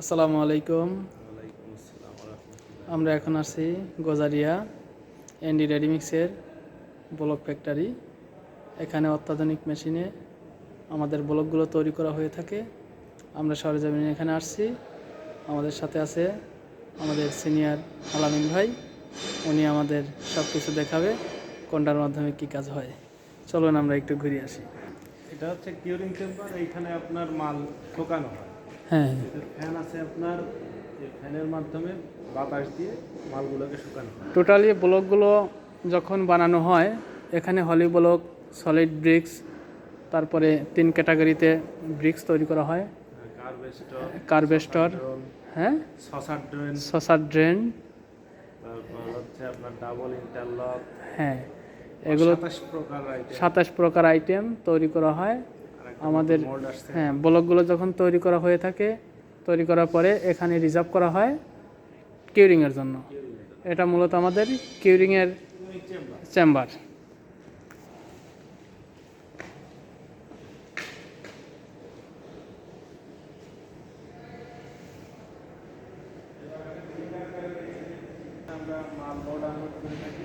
আসসালামু আলাইকুম। আমরা এখন আছি গজারিয়া এনডি রেডিমিক্সের ব্লক ফ্যাক্টরি। এখানে অত্যাধুনিক মেশিনে আমাদের ব্লকগুলো তৈরি করা হয়ে থাকে। আমরা সরজমিনে এখানে আসছি। আমাদের সাথে আছে আমাদের সিনিয়র আলামিন ভাই। উনি আমাদের সব কিছু দেখাবে, কোনটার মাধ্যমে কি কাজ হয়। চলুন আমরা একটু ঘুরে আসি। এটা হচ্ছে কিউরিং চেম্বার, এইখানে আপনার মাল ঠোকানো হয়। হ্যাঁ। ফ্যান আছে আপনার ফ্যানের মাধ্যমে বাতাস দিয়ে মালগুলোকে শুকানো টোটালি ব্লকগুলো যখন বানানো হয় এখানে হলি ব্লক সলিড ব্রিক্স তারপরে তিন ক্যাটাগরিতে ব্রিক্স তৈরি করা হয়। কার্বেস্টর হ্যাঁ। সসার ড্রেন সসার ড্রেন তারপর হচ্ছে আপনার ডাবল ইন্টারলক হ্যাঁ এগুলো সাতাশ প্রকার আইটেম তৈরি করা হয়। আমাদের হ্যাঁ ব্লকগুলো যখন তৈরি করা হয়ে থাকে তৈরি করার পরে এখানে রিজার্ভ করা হয় কিউরিংয়ের জন্য। এটা মূলত আমাদের কিউরিংয়ের চেম্বার চেম্বার আমরা মাল লোড আনলোড করে থাকি।